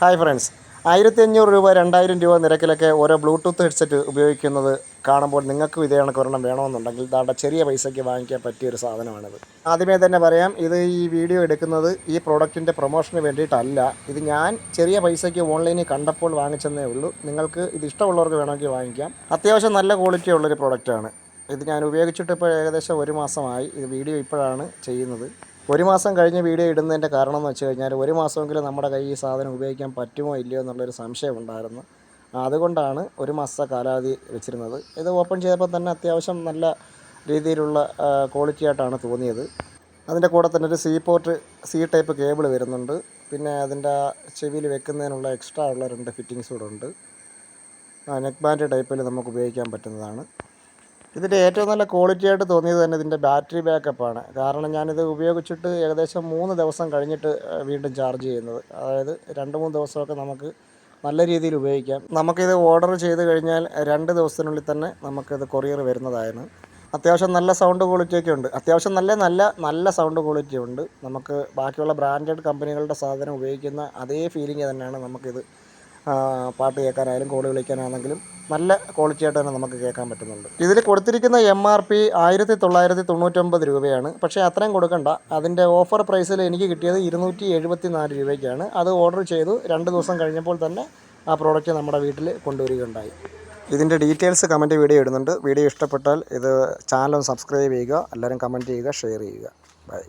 Hi friends. ആയിരത്തി അഞ്ഞൂറ് രൂപ രണ്ടായിരം രൂപ നിരക്കിലൊക്കെ ഓരോ ബ്ലൂടൂത്ത് ഹെഡ്സെറ്റ് ഉപയോഗിക്കുന്നത് കാണുമ്പോൾ നിങ്ങൾക്കും ഇതേ കണക്ക് ഒരെണ്ണം വേണമെന്നുണ്ടെങ്കിൽ ദാണ്ട ചെറിയ പൈസയ്ക്ക് വാങ്ങിക്കാൻ പറ്റിയ ഒരു സാധനമാണിത്. ആദ്യമേ തന്നെ പറയാം ഇത് ഈ വീഡിയോ എടുക്കുന്നത് ഈ പ്രോഡക്റ്റിന്റെ പ്രൊമോഷന് വേണ്ടിയിട്ടല്ല. ഇത് ഞാൻ ചെറിയ പൈസയ്ക്ക് ഓൺലൈനിൽ കണ്ടപ്പോൾ വാങ്ങിച്ചെന്നേ ഉള്ളൂ. നിങ്ങൾക്ക് ഇത് ഇഷ്ടമുള്ളവർക്ക് വേണമെങ്കിൽ വാങ്ങിക്കാം. അത്യാവശ്യം നല്ല ക്വാളിറ്റി ഉള്ളൊരു പ്രോഡക്റ്റാണ്. ഇത് ഞാൻ ഉപയോഗിച്ചിട്ട് ഇപ്പോൾ ഏകദേശം ഒരു മാസമായി ഇത് വീഡിയോ ഇപ്പോഴാണ് ചെയ്യുന്നത്. ഒരു മാസം കഴിഞ്ഞ് വീഡിയോ ഇടുന്നതിന്റെ കാരണം എന്ന് വെച്ച് കഴിഞ്ഞാൽ ഒരു മാസമെങ്കിലും നമ്മുടെ കയ്യിൽ ഈ സാധനം ഉപയോഗിക്കാൻ പറ്റുമോ ഇല്ലയോ എന്നുള്ളൊരു സംശയം ഉണ്ടായിരുന്നു. അതുകൊണ്ടാണ് ഒരു മാസത്തെ കാലാവധി വെച്ചിരുന്നത്. ഇത് ഓപ്പൺ ചെയ്തപ്പോൾ തന്നെ അത്യാവശ്യം നല്ല രീതിയിലുള്ള ക്വാളിറ്റി ആയിട്ടാണ് തോന്നിയത്. അതിന്റെ കൂടെ തന്നെ ഒരു C port C type cable വരുന്നുണ്ട്. പിന്നെ അതിന്റെ ചെവിയിൽ വെക്കുന്നതിനുള്ള എക്സ്ട്രാ ഉള്ള രണ്ട് ഫിറ്റിങ്സ് കൂടെ ഉണ്ട്. നെക്ക് ബാൻഡ് ടൈപ്പിൽ നമുക്ക് ഉപയോഗിക്കാൻ പറ്റുന്നതാണ്. ഇതിന്റെ ഏറ്റവും നല്ല ക്വാളിറ്റി ആയിട്ട് തോന്നിയത് തന്നെ ഇതിന്റെ ബാറ്ററി ബാക്കപ്പാണ് കാരണം ഞാനിത് ഉപയോഗിച്ചിട്ട് ഏകദേശം മൂന്ന് ദിവസം കഴിഞ്ഞിട്ട് വീണ്ടും ചാർജ് ചെയ്യുന്നത്. അതായത് രണ്ട് മൂന്ന് ദിവസമൊക്കെ നമുക്ക് നല്ല രീതിയിൽ ഉപയോഗിക്കാം. നമുക്കിത് ഓർഡർ ചെയ്ത് കഴിഞ്ഞാൽ രണ്ട് ദിവസത്തിനുള്ളിൽ തന്നെ നമുക്കിത് കൊറിയർ വരുന്നതായിരുന്നു. അത്യാവശ്യം നല്ല സൗണ്ട് ക്വാളിറ്റിയൊക്കെ ഉണ്ട്. അത്യാവശ്യം നല്ല നല്ല നല്ല സൗണ്ട് ക്വാളിറ്റി ഉണ്ട്. നമുക്ക് ബാക്കിയുള്ള ബ്രാൻഡഡ് കമ്പനികളുടെ സാധനം ഉപയോഗിക്കുന്ന അതേ ഫീലിംഗ് തന്നെയാണ് നമുക്കിത് പാട്ട് കേൾക്കാനായാലും കോൾ വിളിക്കാനാണെങ്കിലും നല്ല ക്വാളിറ്റി ആയിട്ട് തന്നെ നമുക്ക് കേൾക്കാൻ പറ്റുന്നുണ്ട്. ഇതിൽ കൊടുത്തിരിക്കുന്ന എം ആർ പി ആയിരത്തി തൊള്ളായിരത്തി തൊണ്ണൂറ്റൊമ്പത് രൂപയാണ്. പക്ഷേ അത്രയും കൊടുക്കണ്ട. അതിന്റെ ഓഫർ പ്രൈസിൽ എനിക്ക് കിട്ടിയത് ഇരുന്നൂറ്റി എഴുപത്തി നാല് രൂപയ്ക്കാണ്. അത് ഓർഡർ ചെയ്തു. രണ്ട് ദിവസം കഴിഞ്ഞപ്പോൾ തന്നെ ആ പ്രോഡക്റ്റ് നമ്മുടെ വീട്ടിൽ കൊണ്ടുവരികയുണ്ടായി. ഇതിന്റെ ഡീറ്റെയിൽസ് കമന്റ് വീഡിയോ ഇടുന്നുണ്ട്. വീഡിയോ ഇഷ്ടപ്പെട്ടാൽ ഇത് ചാനൽ ഒന്ന് സബ്സ്ക്രൈബ് ചെയ്യുക. എല്ലാവരും കമന്റ് ചെയ്യുക ഷെയർ ചെയ്യുക. ബൈ